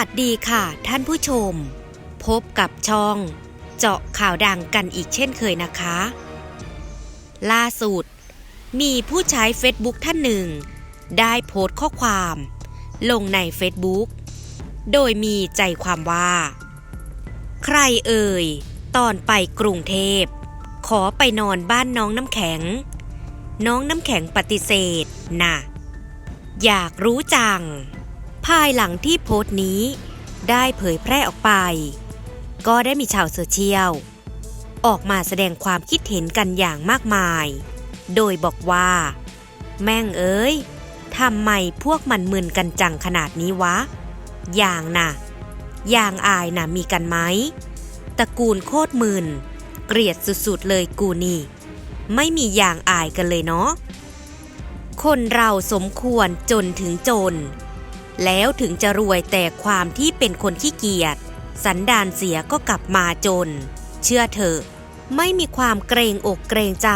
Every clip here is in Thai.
สวัสดีค่ะ ท่านผู้ชม พบกับช่อง เจาะข่าวดังกันอีกเช่นเคยนะคะ ล่าสุด มีผู้ใช้ Facebook ท่านหนึ่ง ได้โพสต์ข้อความ ลงใน Facebook โดยมีใจความว่า ใครเอ่ย ตอนไปกรุงเทพ ขอไปนอนบ้านน้องน้ำแข็ง น้องน้ำแข็งปฏิเสธน่ะอยากรู้จัง ภายหลังที่โพสต์นี้ได้เผยแพร่ออกไป ก็ได้มีชาวโซเชียล ออกมาแสดงความคิดเห็นกันอย่างมากมาย โดยบอกว่า แม่งเอ้ยทำไมพวกมันมึนกันจังขนาดนี้วะ อย่างน่ะ อย่างอายน่ะมีกันไหมตระกูลโคตรมึน เกลียดสุดๆเลยกูนี่ ไม่มีอย่างอายกันเลยเนาะ คนเราสมควรจนถึงจน แล้วถึงจะรวยแต่ความที่เป็นคนขี้เกียจสันดานเสียก็กลับมาจน เชื่อเถอะ ไม่มีความเกรงอกเกรงใจ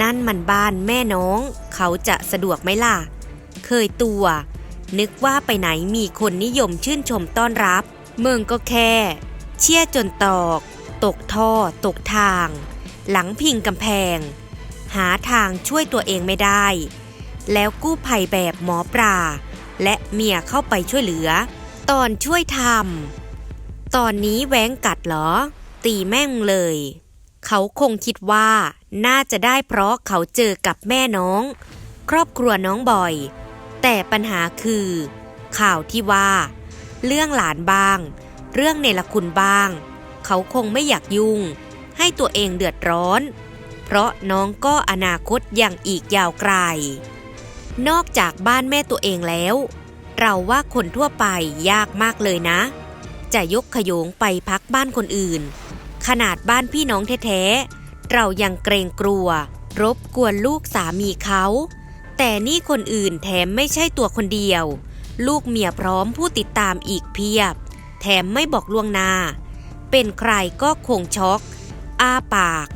นั่นมันบ้านแม่น้อง เขาจะสะดวกไหมล่ะ เคยตัว นึกว่าไปไหนมีคนนิยมชื่นชมต้อนรับ เมืองก็แค่ เชี่ยจนตอก ตกท่อ ตกทาง หลังพิงกำแพง หาทางช่วยตัวเองไม่ได้ แล้วกู้ภัยแบบหมอปลา และเมียเข้าไปช่วยเหลือ ตอนช่วยทำตอนนี้แหวงกัดเหรอ ตีแม่งเลย เขาคงคิดว่าน่าจะได้เพราะเขาเจอกับแม่น้อง ครอบครัวน้องบ่อย แต่ปัญหาคือ ข่าวที่ว่า เรื่องหลานบ้าง เรื่องเนรคุณบ้าง เขาคงไม่อยากยุ่ง ให้ตัวเองเดือดร้อน เพราะน้องก็อนาคตยังอีกยาวไกล นอกจากบ้านแม่ตัวเองแล้ว เราว่าคนทั่วไปยากมากเลยนะ จะยกขยงไปพักบ้านคนอื่น ขนาดบ้านพี่น้องแท้ๆ เรายังเกรงกลัว รบกวนลูกสามีเขา แต่นี่คนอื่นแถมไม่ใช่ตัวคนเดียว ลูกเมียพร้อมผู้ติดตามอีกเพียบ แถมไม่บอกล่วงหน้า เป็นใครก็คงช็อก อ้าปาก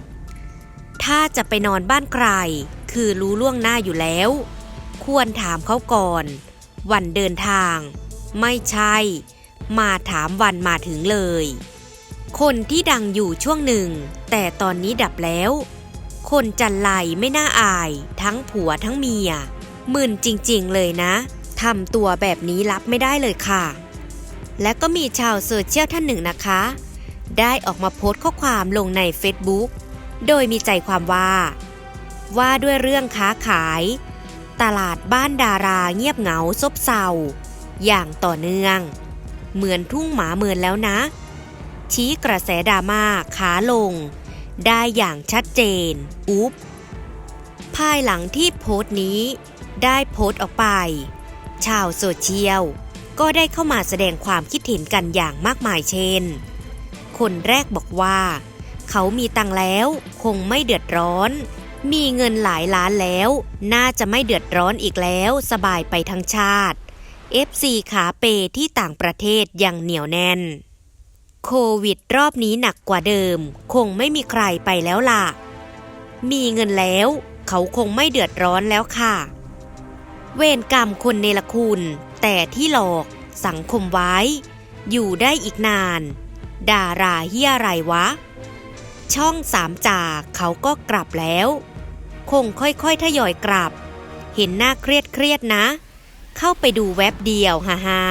ถ้าจะไปนอนบ้านใคร คือรู้ล่วงหน้าอยู่แล้ว ควรถามเขาก่อน วันเดินทาง ไม่ใช่ มาถามวันมาถึงเลย คนที่ดังอยู่ช่วงหนึ่ง แต่ตอนนี้ดับแล้ว คนจันไรไม่น่าอาย ทั้งผัวทั้งเมียมึนจริงๆเลยนะทำตัวแบบนี้รับไม่ได้เลยค่ะ และก็มีชาวโซเชียลท่านหนึ่งนะคะ ได้ออกมาโพสต์ข้อความลงใน Facebook โดยมีใจความว่า ว่าด้วยเรื่องค้าขาย ตลาดบ้านดาราเงียบเหงาซบเซา อย่างต่อเนื่อง เหมือนทุ่งหมาเมินแล้วนะ ชี้กระแสดราม่าขาลง ได้อย่างชัดเจน อุ๊บ ภายหลังที่โพสต์นี้ ได้โพสต์ออกไป ชาวโซเชียล ก็ได้เข้ามาแสดงความคิดเห็นกันอย่างมากมายเช่น คนแรกบอกว่า เขามีตังค์แล้วคงไม่เดือดร้อน มีเงินหลายล้านแล้ว น่าจะไม่เดือดร้อนอีกแล้ว สบายไปทั้งชาติ FC ขาเปที่ต่างประเทศยังเหนียวแน่น โควิดรอบนี้หนักกว่าเดิม คงไม่มีใครไปแล้วล่ะ มีเงินแล้ว เขาคงไม่เดือดร้อนแล้วค่ะ เวรกรรมคนเนรคุณ แต่ที่หลอกสังคมไว้ อยู่ได้อีกนาน ดาราเฮียอะไรวะ ช่องสามจ่าเขาก็กลับแล้ว คงค่อยๆทยอยกลับ เห็นหน้าเครียดเครียดๆนะ เข้าไปดูแว็บเดียวฮ่าฮ่า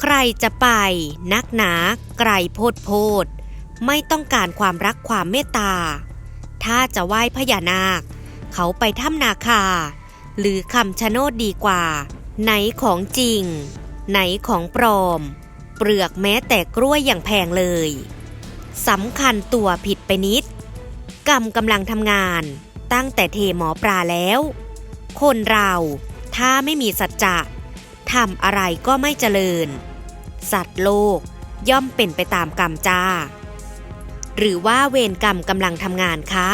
ใครจะไป นักหนาไกลโพดโพด ไม่ต้องการความรักความเมตตา ถ้าจะไหว้พญานาค เขาไปถ้ำนาคา หรือคำชะโนดดีกว่า ไหนของจริง ไหนของปลอม เปลือกแม้แต่กล้วยอย่างแพงเลยสำคัญตัวผิดไปนิด กรรมกำลังทำงาน ตั้งแต่เทหมอปลาแล้ว คนเราถ้าไม่มีสัจจะทำอะไรก็ไม่เจริญ สัตว์โลกย่อมเป็นไปตามกรรมจ้า หรือว่าเวรกรรมกำลังทำงานคะ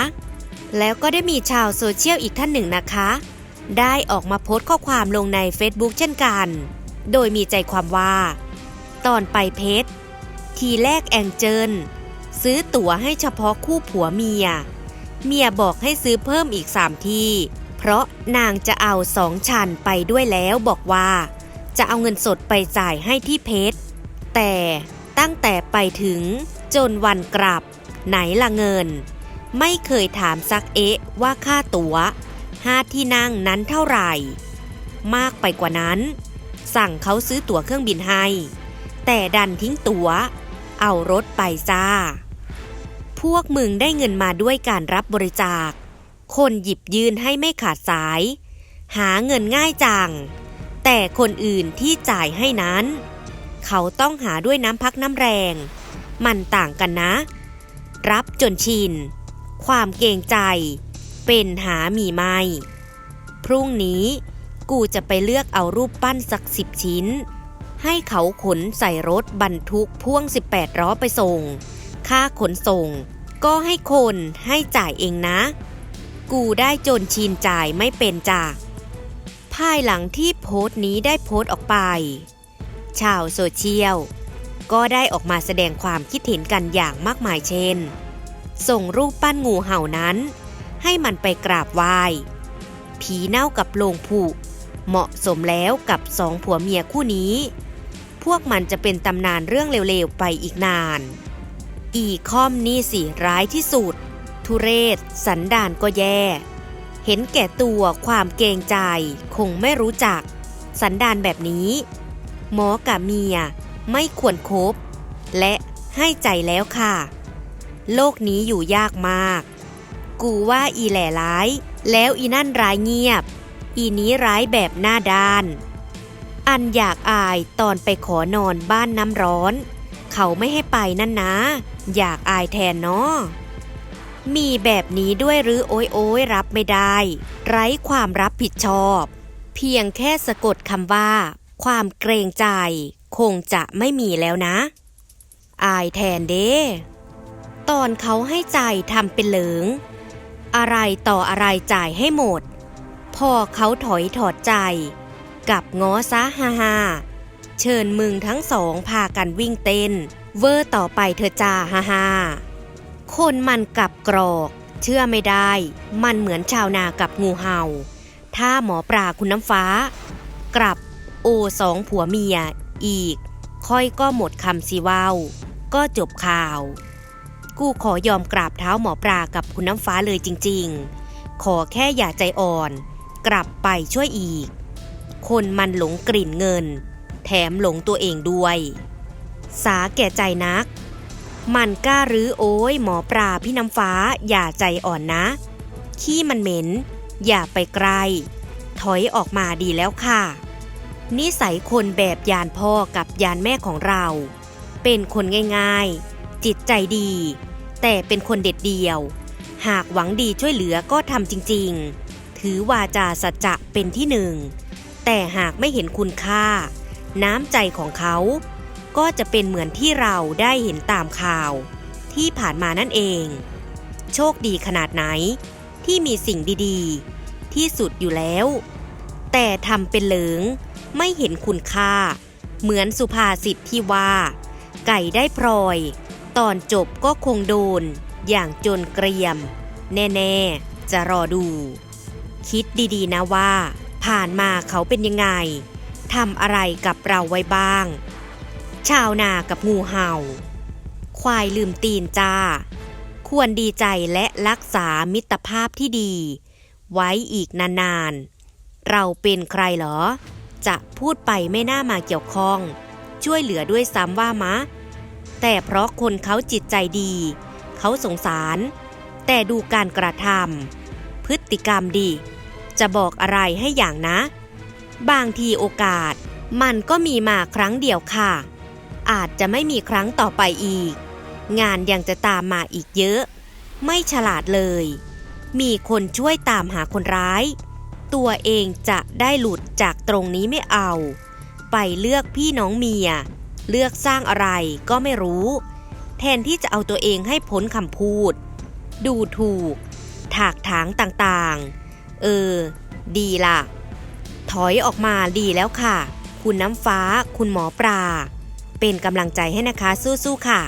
แล้วก็ได้มีชาวโซเชียลอีกท่านหนึ่งนะคะ ได้ออกมาโพสต์ข้อความลงใน Facebook เช่นกัน โดยมีใจความว่า ตอนไปเพชร ทีแรกแองเจิลซื้อตั๋วให้เฉพาะคู่ผัวเมีย เมียบอกให้ซื้อเพิ่มอีกสามที่ เพราะนางจะเอาสองชันไปด้วยแล้วบอกว่า จะเอาเงินสดไปจ่ายให้ที่เพชร แต่ตั้งแต่ไปถึงจนวันกลับ ไหนละเงิน ไม่เคยถามซักเอ๊ะว่าค่าตั๋วห้าที่นั่งนั้นเท่าไหร่ มากไปกว่านั้น สั่งเขาซื้อตั๋วเครื่องบินให้ แต่ดันทิ้งตั๋วเอารถไปจ้า พวกมึงได้เงินมาด้วยการรับบริจาค คนหยิบยืนให้ไม่ขาดสาย หาเงินง่ายจัง แต่คนอื่นที่จ่ายให้นั้น เขาต้องหาด้วยน้ำพักน้ำแรง มันต่างกันนะ รับจนชิน ความเกรงใจ เป็นหามีไม่ พรุ่งนี้กูจะไปเลือกเอารูปปั้นสักสิบชิ้น ให้เขาขนใส่รถบรรทุกพ่วง 18ล้อไปส่ง ค่าขนส่ง ก็ให้คนให้จ่ายเองนะ กูได้จนชินจ่ายไม่เป็นจ้ะภายหลังที่โพสต์นี้ได้โพสต์ออกไป ชาวโซเชียล ก็ได้ออกมาแสดงความคิดเห็นกันอย่างมากมายเช่น ส่งรูปปั้นงูเห่านั้น ให้มันไปกราบไหว้ผีเน่ากับโลงผุเหมาะสมแล้วกับสองผัวเมียคู่นี้ พวกมันจะเป็นตำนานเรื่องเร็วๆไปอีกนาน อีคอมนี่สิร้ายที่สุด ทุเรศ สันดานก็แย่ เห็นแก่ตัวความเกรงใจ คงไม่รู้จัก สันดานแบบนี้ หมอกับเมียไม่ควรครบและให้ใจแล้วค่ะ โลกนี้อยู่ยากมาก กูว่าอีแหล่ร้าย แล้วอีนั่นร้ายเงียบ อีนี้ร้ายแบบหน้าด้าน อันอยากอายตอนไปขอนอนบ้านน้ำร้อน เขาไม่ให้ไปนั่นนะ อยากอายแทนเนาะมีแบบนี้ด้วยหรือโอ้ยโอ้ยรับไม่ได้ ไร้ความรับผิดชอบ เพียงแค่สะกดคำว่า ความเกรงใจ คงจะไม่มีแล้วนะ อายแทนเด้ตอนเขาให้ใจทำเป็นเหลิงอะไรต่ออะไรจ่ายให้หมด พอเขาถอยถอดใจ กับง้อซะฮ่าฮ่า เชิญมึงทั้งสองพากันวิ่งเต้น เวอร์ต่อไปเธอจ้าฮ่าฮ่าคนมันกับกรอก เชื่อไม่ได้ มันเหมือนชาวนากับงูเห่า ถ้าหมอปลาคุณน้ำฟ้า กลับโอสองผัวเมีย อีก ค่อยก็หมดคำสิว้าก็จบข่าว กูขอยอมกราบเท้าหมอปลากับคุณน้ำฟ้าเลยจริง ๆ ขอแค่อย่าใจอ่อน กลับไปช่วยอีก คนมันหลงกลิ่นเงิน แถมหลงตัวเองด้วย สาแก่ใจนัก มันกล้ารื้อโอ้ยหมอปลาพี่น้ำฟ้าอย่าใจอ่อนนะ ขี้มันเหม็น อย่าไปไกล ถอยออกมาดีแล้วค่ะ นิสัยคนแบบยานพ่อกับยานแม่ของเรา เป็นคนง่ายๆ จิตใจดี แต่เป็นคนเด็ดเดียว หากหวังดีช่วยเหลือก็ทำจริง ๆ ถือวาจาสัจจะเป็นที่หนึ่งแต่หากไม่เห็นคุณค่า น้ำใจของเขา ก็จะเป็นเหมือนที่เราได้เห็นตามข่าว ที่ผ่านมานั่นเอง โชคดีขนาดไหน ที่มีสิ่งดีๆ ที่สุดอยู่แล้ว แต่ทำเป็นเหลิงไม่เห็นคุณค่า เหมือนสุภาษิตที่ว่า ไก่ได้พลอย ตอนจบก็คงโดน อย่างจนเกรียม แน่ๆ จะรอดู คิดดีๆนะว่า ผ่านมาเขาเป็นยังไง ทำอะไรกับเราไว้บ้าง ชาวนากับงูเห่า ควายลืมตีนจ้า ควรดีใจและรักษามิตรภาพที่ดี ไว้อีกนานๆ เราเป็นใครเหรอ จะพูดไปไม่น่ามาเกี่ยวข้อง ช่วยเหลือด้วยซ้ำว่ามะ แต่เพราะคนเขาจิตใจดี เขาสงสาร แต่ดูการกระทำพฤติกรรมดี จะบอกอะไรให้อย่างนะ บางทีโอกาส มันก็มีมาครั้งเดียวค่ะ อาจจะไม่มีครั้งต่อไปอีก งานยังจะตามมาอีกเยอะ ไม่ฉลาดเลย มีคนช่วยตามหาคนร้าย ตัวเองจะได้หลุดจากตรงนี้ไม่เอา ไปเลือกพี่น้องเมีย เลือกสร้างอะไรก็ไม่รู้ แทนที่จะเอาตัวเองให้พ้นคำพูด ดูถูก ถากถางต่างๆ เออ ดีล่ะ ถอยออกมาดีแล้วค่ะ คุณน้ำฟ้า คุณหมอปลา เป็นกำลังใจให้นะคะสู้ๆค่ะ